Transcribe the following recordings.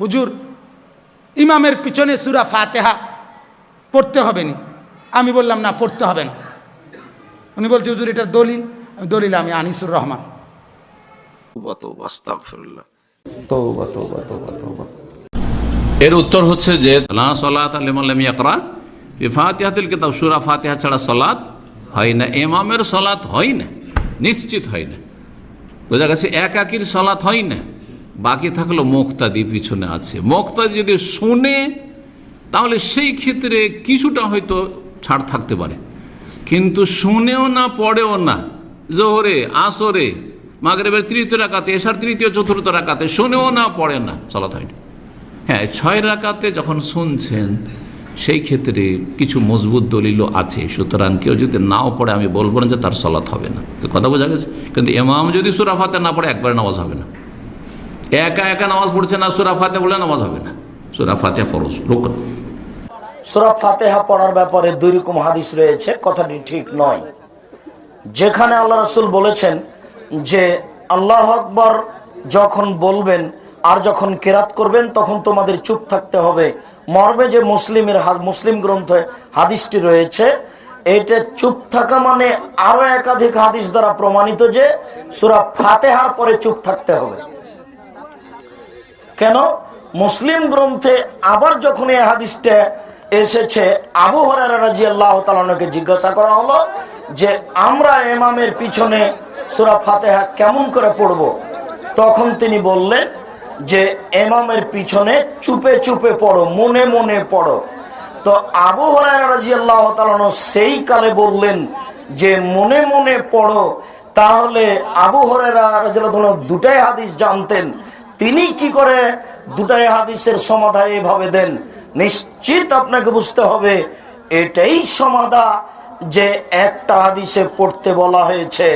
হুজুর ইমামের পিছনে সুরা ফাতেহা পড়তে হবে নি। আমি বললাম না পড়তে হবে না। উনি বলছে হুজুর এটার দলিল? আমি দলিল আমি আনিসুর রহমান। তৌবা তৌবা তৌবা তৌবা এর উত্তর হচ্ছে যে ফাতিহাতুল কিতাব সূরা ফাতিহা ছাড়া সলাত হয় না ইমামের সলাত হয় না নিশ্চিত হয় না। বোঝা গেছে একাকির সলাত হয় না। বাকি থাকল মোক্তাদি পিছনে আছে। মোক্তাদি যদি শুনে, তাহলে সেই ক্ষেত্রে কিছুটা হয়তো ছাড় থাকতে পারে। কিন্তু শুনেও না, পড়েও না। জোহরে, আসরে, মাগরেবের তৃতীয় রাকাতে এসার তৃতীয়, চতুর্থ রাকাতে শুনেও না, পড়ে না চলা হয় না। হ্যাঁ ছয় রাকাতে যখন শুনছেন, সেই ক্ষেত্রে কিছু মজবুত দলিলও আছে। সুতরাং কেউ যদি নাও পড়ে, আমি বলব না যে তার সলাৎ হবে না। কথা বোঝা গেছে? কিন্তু এমাম যদি সুরাফাতে না পড়ে, একবারে নামাজ হবে না। একা একা নামাজ পড়ছে না সুরাফাতে বলে নামাজ হবে না। সুরাফাতে ফরজ রোকন সুরা ফাতেহা পড়ার ব্যাপারে দুই রকম হাদিস রয়েছে, কথাটি ঠিক নয়। যেখানে আল্লাহ রসুল বলেছেন যে, আল্লাহ আকবর যখন বলবেন আর যখন কেরাত করবেন, তখন তোমাদের চুপ থাকতে হবে। মর্মে যে মুসলিমের মুসলিম গ্রন্থে হাদিসটি রয়েছে, এটা চুপ থাকা মানে আরও একাধিক হাদিস দ্বারা প্রমাণিত যে, সুরা ফাতেহার পরে চুপ থাকতে হবে। কেন? মুসলিম গ্রন্থে আবার যখন এই হাদিসটা এসেছে, আবু হরারা জিজ্ঞাসা করা হলো যে, আমরা এমামের পিছনে সুরা ফাতেহা কেমন করে পড়ব? তখন তিনি বললেন যে এমামের পিছনে চুপে চুপে পড়ো, মনে মনে পড়ো। তো আবু হরারা রাজি সেই কালে বললেন যে, মনে মনে পড়ো। তাহলে আবু হরেরা রাজিয়াল্লাহু দুটাই হাদিস জানতেন। তিনি কি করে দুটাই হাদিসের সমাধান এভাবে দেন? নিশ্চিত আপনাকে বুঝতে হবে, এটাই সমাধা যে একটা হাদিসে পড়তে বলা হয়েছে,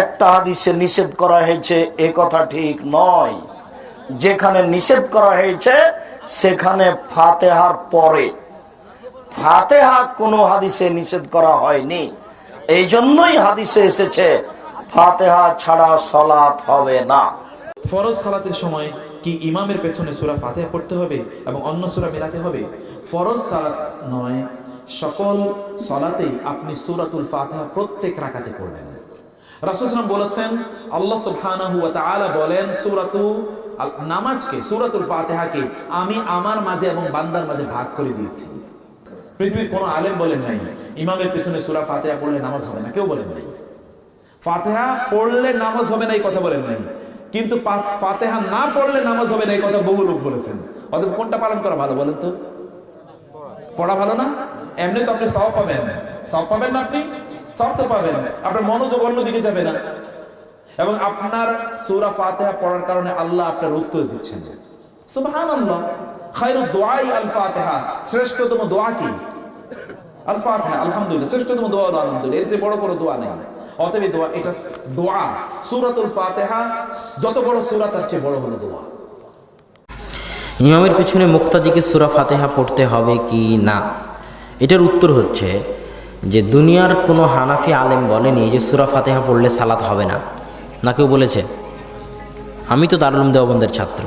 একটা হাদিসে নিষেধ করা হয়েছে, এ কথা ঠিক নয়। যেখানে নিষেধ করা হয়েছে, সেখানে ফাতেহার পরে। ফাতেহা কোনো হাদিসে নিষেধ করা হয়নি। এই জন্যই হাদিসে এসেছে, ফাতেহা ছাড়া সলাৎ হবে না। ফরজ সালাতের সময় কি ইমামের পেছনে সুরা ফাতেহা পড়তে হবে এবং অন্য সুরা মেলাতে হবে? ফরজ সালাত নয়, সকল সলাতেই আপনি সুরাতুল ফাতেহা প্রত্যেক রাকাতে পড়বেন। রাসূলুল্লাহ বলেছেন, আল্লাহ সুবহানাহু ওয়া তাআলা বলেন, সূরাতু নামাজকে, সূরাতুল ফাতিহাকে আমি আমার মাঝে এবং বান্দার মাঝে ভাগ করে দিয়েছি। পৃথিবীর কোনো আলেম বলেন নাই, ইমামের পেছনে সূরা ফাতিহা পড়লে নামাজ হবে না, কেউ বলেন নাই। ফাতেহা পড়লে নামাজ হবে না এই কথা বলেন নাই। কিন্তু ফাতেহা না পড়লে নামাজ হবে না, এই কথা বহু লোক বলেছেন। অতএব কোনটা পালন করা ভালো বলেন তো? পড়া ভালো না? এমনি তো আপনি সব পাবেন। সব পাবেন না আপনি? সব তো পাবেন। আপনার মনোযোগ অন্যদিকে যাবে না। এবং আপনার সূরা ফাতিহা পড়ার কারণে আল্লাহ আপনার উত্তর দিচ্ছেন। সুবহানাল্লাহ। খায়রু দোয়াই আল ফাতেহা শ্রেষ্ঠতম দোয়া কি? আল ফাতিহা আলহামদুলিল্লাহ, শ্রেষ্ঠতম দোয়া হলো আলহামদুলিল্লাহ, এর চেয়ে বড় কোনো দোয়া নেই। অতএব দোয়া, এটা দোয়া ফাতিহা, যত বড় তার চেয়ে বড় হলো দোয়া। ইমামের পিছনে মুক্তাদিকে সুরা ফাতেহা পড়তে হবে কি না? এটার উত্তর হচ্ছে যে দুনিয়ার কোনো হানাফি আলেম বলেনি যে সুরা ফাতেহা পড়লে সালাত হবে না। না, কেউ বলেছে? আমি তো দারুল দেওবন্দের ছাত্র।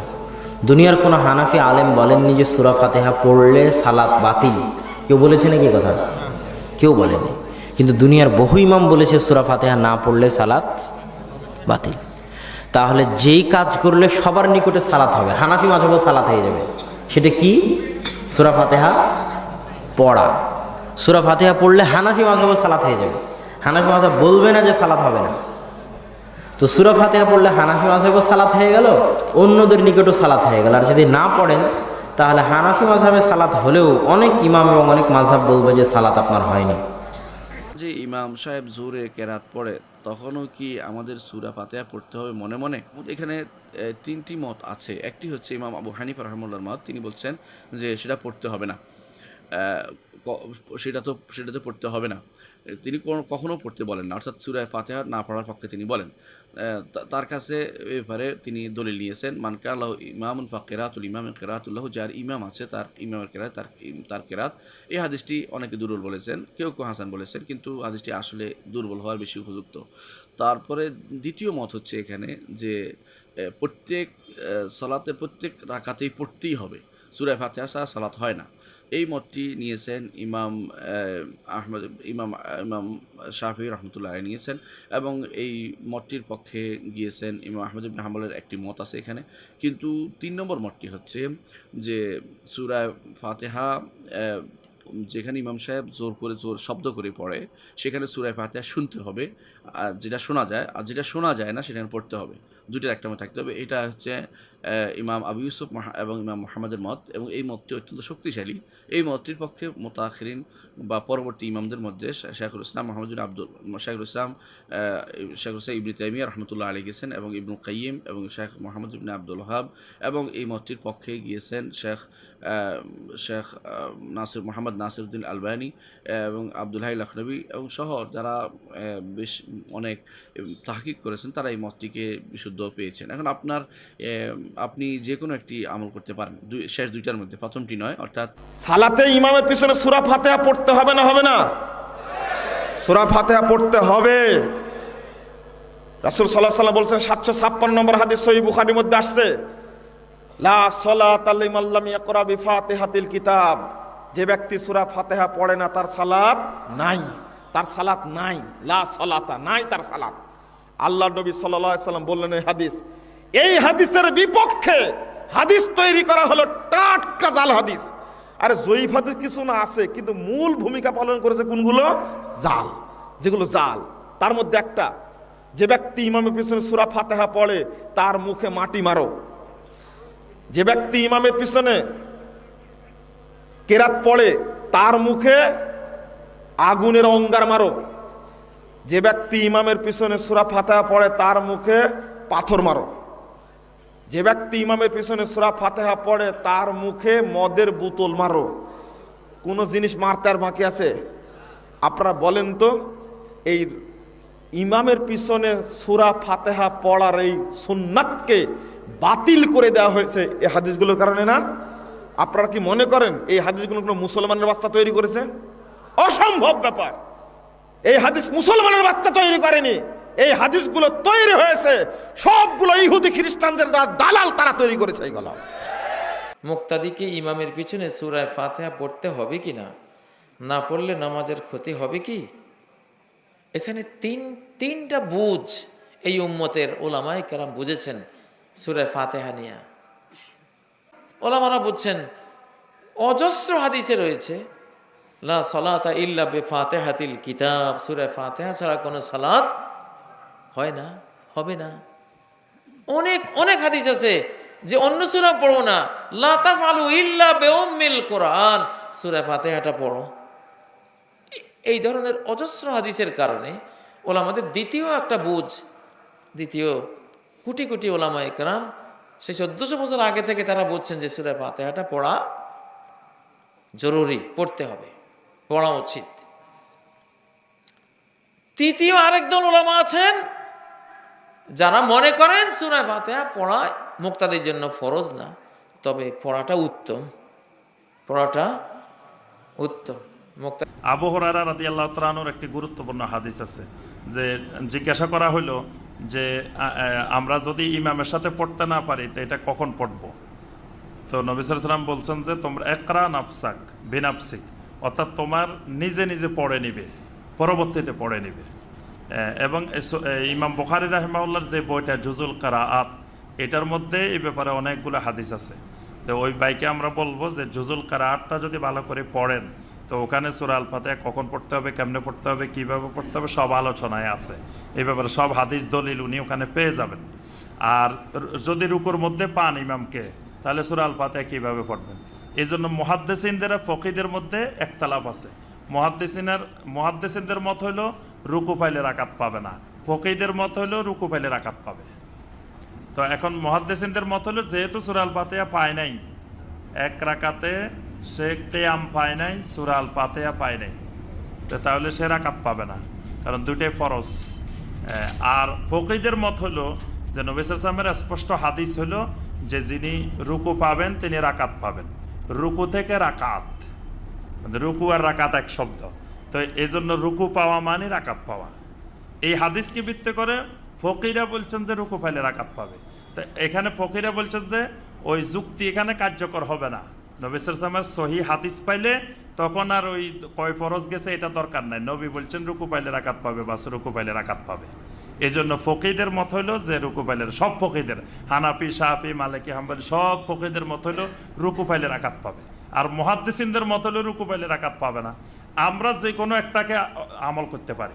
দুনিয়ার কোনো হানাফি আলেম বলেননি যে সুরা ফাতেহা পড়লে সালাত বাতিল। কেউ বলেছে নাকি কথা? কেউ বলেনি। কিন্তু দুনিয়ার বহু ইমাম বলেছে, সুরা ফাতেহা না পড়লে সালাত বাতিল। তাহলে যেই কাজ করলে সবার নিকটে সালাত হবে, হানাফি মাঝাবও সালাত হয়ে যাবে। সেটা কি? সুরা ফাতেহা পড়া। সুরা ফাতেহা পড়লে হানাফি মাঝাবও সালাত হয়ে যাবে। হানাফি মাঝাব বলবে না যে সালাত হবে না। তো সুরা ফাতেহা পড়লে হানাফি মাঝাবও সালাত হয়ে গেল, অন্যদের নিকটও সালাত হয়ে গেল। আর যদি না পড়েন তাহলে হানাফি মাঝাবে সালাত হলেও অনেক ইমাম এবং অনেক মাঝাব বলবে যে সালাত আপনার হয়নি। যে ইমাম সাহেব জোরে কেরাত পড়ে, তখনও কি আমাদের সুরা ফাতেহা পড়তে হবে মনে মনে? এখানে তিনটি মত আছে। একটি হচ্ছে ইমাম আবু হানিফা রহমুল্লার মত, তিনি বলছেন যে সেটা পড়তে হবে না। সেটা তো সেটা তো পড়তে হবে না। তিনি কোনো- কখনো পড়তে বলেন না, অর্থাৎ সুরায় ফাতেহা না পড়ার পক্ষে তিনি বলেন। তার কাছে এ ব্যাপারে তিনি দলিল নিয়েছেন মানকা আল্লাহ ইমামুল ফা কেরাতুল ইমাম কেরাতুল্লাহ যার ইমাম আছে তার ইমামের কেরাত, তার তার কেরাত। এই হাদিসটি অনেকে দুর্বল বলেছেন, কেউ কেউ হাসান বলেছেন, কিন্তু হাদিসটি আসলে দুর্বল হওয়ার বেশি উপযুক্ত। তারপরে দ্বিতীয় মত হচ্ছে এখানে যে প্রত্যেক সলাতে প্রত্যেক রাকাতেই পড়তেই হবে। সুরায় ফাতেহা ছাড়া সালাত হয় না। এই মতটি নিয়েছেন ইমাম আহ, আহমদ ইমাম ইমাম শাহি রহমতুল্লাহ নিয়েছেন এবং এই মতটির পক্ষে গিয়েছেন ইমাম আহমদ ইবিন হাম্বলের একটি মত আছে এখানে। কিন্তু তিন নম্বর মতটি হচ্ছে যে সুরায় ফাতেহা যেখানে ইমাম সাহেব জোর করে জোর শব্দ করে পড়ে সেখানে সুরায় ফাতেহা শুনতে হবে। আর যেটা শোনা যায় আর যেটা শোনা যায় না সেখানে পড়তে হবে। দুইটার একটা মত থাকতে হবে। এটা হচ্ছে ইমাম আবু ইউসুফ এবং ইমাম মোহাম্মদের মত, এবং এই মতটি অত্যন্ত শক্তিশালী। এই মতটির পক্ষে মোতাখিরিন বা পরবর্তী ইমামদের মধ্যে শেখুল ইসলাম মোহাম্মদ আব্দুল শেখুল ইসলাম শেখুল ইসলাম ইবনি তাইমিয়া রহমতুল্লাহ আলী গেছেন এবং ইবনু কাইম এবং শেখ মোহাম্মদ ইবনে আব্দুল ওহাব এবং এই মতটির পক্ষে গিয়েছেন শেখ শেখ নাসির, মোহাম্মদ নাসিরুদ্দিন আলবানি এবং আব্দুল হাই লখনবী এবং সহ যারা বেশ অনেক তাহকিক করেছেন, তারা এই মতটিকে বিশুদ্ধ পেয়েছেন। এখন আপনার আপনি যে কোনো একটি আমল করতে পারেন। শেষ দুইটার মধ্যে। প্রথমটি নয়, অর্থাৎ সালাতে ইমামের পিছনে সুরা ফাতেহা পড়তে হবে না হবে না? সুরা ফাতেহা পড়তে হবে। রাসূল আলাইহি সাল্লাম বলছেন 756 নম্বর হাদিস সহিহ বুখারীর মধ্যে আসছে, লা সালাতা লিমান লাম ইয়াকরা বিফাতিহাতিল কিতাব। যে ব্যক্তি সূরা ফাতিহা পড়ে না, তার সালাত নাই। তার সালাত নাই। লা সালাতা নাই, তার সালাত। আল্লাহ নবী আলাইহি সাল্লাম বললেন এই হাদিস এই হাদিসের বিপক্ষে হাদিস তৈরি করা হলো টাটকা জাল হাদিস। আরে জয়ীফ হাদিস কিছু না আছে, কিন্তু মূল ভূমিকা পালন করেছে কোনগুলো? জাল। যেগুলো জাল। তার মধ্যে একটা, যে ব্যক্তি ইমামের পিছনে সূরা ফাতিহা পড়ে, তার মুখে মাটি মারো। যে ব্যক্তি ইমামের পিছনে কেরাত পড়ে, তার মুখে আগুনের অঙ্গার মারো। যে ব্যক্তি ইমামের পিছনে সুরা ফাতেহা পড়ে, তার মুখে পাথর মারো। যে ব্যক্তি ইমামের পিছনে সুরা ফাতেহা পড়ে, তার মুখে মদের বোতল মারো। কোন জিনিস মারতে আর বাকি আছে? আপনারা বলেন তো, এই ইমামের পিছনে সুরা ফাতেহা পড়ার এই সুন্নাতকে বাতিল করে দেওয়া হয়েছে এই হাদিসগুলোর কারণে না? আপনারা কি মনে করেন এই হাদিসগুলো কোনো মুসলমানের বাচ্চা তৈরি করেছে? অসম্ভব ব্যাপার। এই হাদিস মুসলমানের বাচ্চা তৈরি করেনি। এই হাদিসগুলো তৈরি হয়েছে। সবগুলো ইহুদি খ্রিস্টানদের দ্বারা দালাল তারা তৈরি করেছে এইগুলো মুক্তাদিকে ইমামের পিছনে সুরায় ফাতেহা পড়তে হবে কি না? না পড়লে নামাজের ক্ষতি হবে কি? এখানে তিন, তিনটা বুঝ এই উম্মতের ওলামায় কেরাম বুঝেছেন সুরায় ফাতেহা নিয়ে। ওলামারা বুঝছেন, অজস্র হাদিসে রয়েছে, লা সলাতা ইল্লা বে ফাতেহাতিল কিতাব। সুরায় ফাতেহা ছাড়া কোনো সালাত হয় না? হবে না? অনেক অনেক হাদিস আছে যে অন্য সুরা পড়ো না। লাতা ফালু ইল্লা বেউম্মিল কোরআন। সুরা ফাতেহাটা পড়ো। এই ধরনের অজস্র হাদিসের কারণে ওলামাদের দ্বিতীয় একটা বুঝ, দ্বিতীয় কোটি কোটি ওলামা একরাম সেই চোদ্দশো বছর আগে থেকে তারা বুঝছেন যে সুরা ফাতেহাটা পড়া জরুরি, পড়তে হবে, পড়া উচিত। তৃতীয় আরেক দল ওলামা আছেন যারা মনে করেন সুরায় ফাতেহা পড়া মুক্তাদের জন্য ফরজ না, তবে পড়াটা উত্তম। পড়াটা উত্তম। মুক্তা আবু রাদি আল্লাহ তালানোর একটি গুরুত্বপূর্ণ হাদিস আছে যে জিজ্ঞাসা করা হলো যে আমরা যদি ইমামের সাথে পড়তে না পারি, তো এটা কখন পড়ব? তো নবিসর সালাম বলছেন যে, তোমরা একরা নাফসাক বিনাফসিক, অর্থাৎ তোমার নিজে নিজে পড়ে নিবে, পরবর্তীতে পড়ে নিবে। এবং ইমাম বুখারি রাহমাউল্লার যে বইটা জুজুল কারা আত এটার মধ্যে এই ব্যাপারে অনেকগুলো হাদিস আছে। তো ওই বাইকে আমরা বলব যে জুজুল কারা আটটা যদি ভালো করে পড়েন, তো ওখানে সুরা আল ফাতেহা কখন পড়তে হবে, কেমনে পড়তে হবে, কীভাবে পড়তে হবে, সব আলোচনায় আছে। এই ব্যাপারে সব হাদিস দলিল উনি ওখানে পেয়ে যাবেন। আর যদি রুকুর মধ্যে পান ইমামকে, তাহলে সুরা আল ফাতেহা কীভাবে পড়বেন? এই জন্য মহাদ্দেসিনদের ফকিদের মধ্যে একতালাপ আছে। মহাদ্দেসিনের মহাদ্দেসিনদের মত হইল রুকু পাইলে রাকাত পাবে না। ফকিদের মত হলেও রুকু পাইলে রাকাত পাবে। তো এখন মহাদ্দেসিনদের মত হলো যেহেতু সুরা আল ফাতেহা পায় নাই এক রাকাতে সে কেয়াম পায় নাই সুরাল পাতেয়া পায় নাই। তো তাহলে সে রাকাত পাবে না কারণ দুটাই ফরজ। আহ, আর ফকিদের মত হলো যে নবিসামের স্পষ্ট হাদিস হলো যে যিনি রুকু পাবেন তিনি রাকাত পাবেন। রুকু থেকে রাকাত মানে রুকু আর রাকাত এক শব্দ। তো এই জন্য রুকু পাওয়া মানে রাকাত পাওয়া। এই হাদিসকে ভিত্তি করে ফকিরা বলছেন যে রুকু পাইলে রাকাত পাবে। তো এখানে ফকিরা বলছেন যে ওই যুক্তি এখানে কার্যকর হবে না। নবিসের সামের সহি হাদিস পাইলে তখন আর ওই কয় ফরজ গেছে এটা দরকার নাই। নবী বলছেন রুকু পাইলে রাকাত পাবে, বাস রুকু পাইলে রাকাত পাবে। এই জন্য ফকিদের মত হইল যে রুকু পাইলে সব ফকিদের, হানাফি সাহাফি মালিকি, হাম্বালি সব ফকিদের মত হইল রুকু পাইলে রাকাত পাবে। আর মহাদ্দিসিনদের মত হইল রুকু পাইলে রাকাত পাবে না। আমরা যে কোনো একটাকে আমল করতে পারি।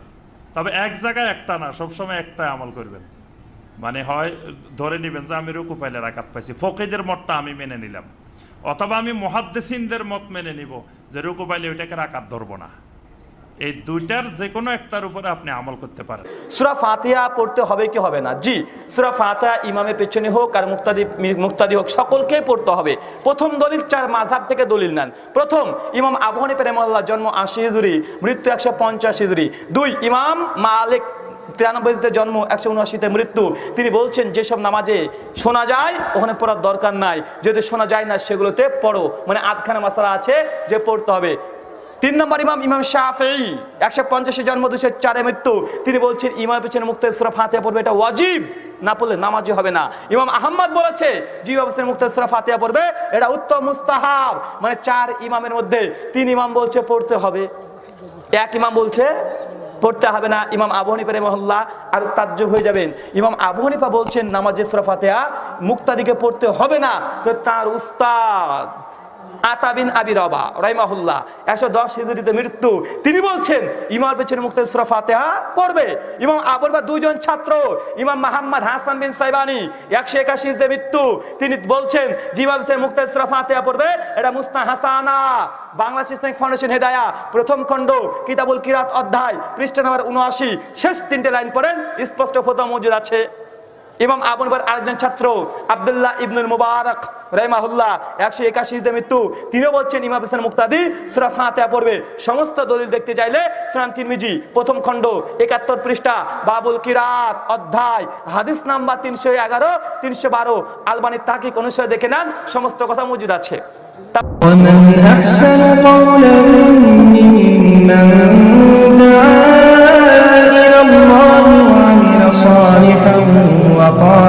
তবে এক জায়গায় একটা না, সবসময় একটা আমল করবেন। মানে হয়, ধরে নেবেন যে আমি রুকু পাইলে রাকাত পাইছি ফকিদের মতটা আমি মেনে নিলাম। অথবা আমি মহাদ্দেসিনদের মত মেনে নিব যে রুকু পাইলে ওইটাকে রাকাত ধরবো না। এই দুইটার যে কোনো একটার উপরে আপনি আমল করতে পারেন। সুরা ফাতিহা পড়তে হবে কি হবে না? জি, সুরা ফাতিহা ইমামের পেছনে হোক আর মুক্তাদি মুক্তাদি হোক, সকলকেই পড়তে হবে। প্রথম দলিল চার মাঝাব থেকে দলিল নেন। প্রথম, ইমাম আবু হানিফা রাহিমাহুল্লাহ, জন্ম আশি হিজরি, মৃত্যু একশো পঞ্চাশ হিজরি। দুই, ইমাম মালিক তিরানব্বইতে জন্ম, একশো উনআশিতে মৃত্যু। তিনি বলছেন, যেসব নামাজে শোনা যায়, ওখানে পড়ার দরকার নাই। যদি শোনা যায় না, সেগুলোতে পড়ো। মানে আধখানা মশালা আছে যে পড়তে হবে। তিন নম্বর ইমাম ইমাম শাফি, একশো পঞ্চাশে জন্ম, দুশো চারে মৃত্যু। তিনি বলছেন ইমাম পেছনে মুক্ত ফাতিয়া পড়বে, এটা ওয়াজিব। না পড়লে নামাজি হবে না। ইমাম আহম্মদ বলেছে জিবাব হোসেন মুক্ত সুরা ফাতিয়া পড়বে, এটা উত্তম, মুস্তাহাব। মানে চার ইমামের মধ্যে তিন ইমাম বলছে, পড়তে হবে। এক ইমাম বলছে, পড়তে হবে না। ইমাম আবু হানিফা মহল্লা আর তাজ্য হয়ে যাবেন। ইমাম আবু হানিফা বলছেন নামাজে সুরা ফাতিয়া মুক্তাদিকে পড়তে হবে না। তার উস্তাদ আতাবিন আবি রবা রাইমাহুল্লাহ একশো দশ হিজুরিতে মৃত্যু। তিনি বলছেন, ইমার পেছনে মুক্ত সুরা ফাতেহা পড়বে। ইমাম আবুর বা দুইজন ছাত্র, ইমাম মাহমদ হাসান বিন সাইবানি, একশো একাশি হিজড়ে মৃত্যু। তিনি বলছেন জিমাম হোসেন মুক্ত সুরা ফাতেহা পড়বে, এটা মুস্তা হাসানা, বাংলাদেশ ইসলামিক ফাউন্ডেশন হেদায়া, প্রথম খণ্ড, কিতাবুল কিরাত অধ্যায়, পৃষ্ঠা নাম্বার উনআশি শেষ তিনটে লাইন পড়েন, স্পষ্ট ফোতা মজুদ আছে। ইমাম আবুনবার আরেকজন ছাত্র আব্দুল্লাহ ইবনুল মুবারক রহমাহুল্লাহ একশো একাশি মৃত্যু তিনিও বলছেন ইমাম হোসেন মুক্তাদি সুরা ফাতেহা পড়বে সমস্ত দলিল দেখতে চাইলে সুরান তিরমিজি প্রথম খণ্ড একাত্তর পৃষ্ঠা বাবুল কিরাত অধ্যায় হাদিস নাম্বার তিনশো এগারো তিনশো বারো আলবানি তাকিক অনুসারে দেখে নেন সমস্ত কথা মজুদ আছে ومن أحسن قولا ممن পায়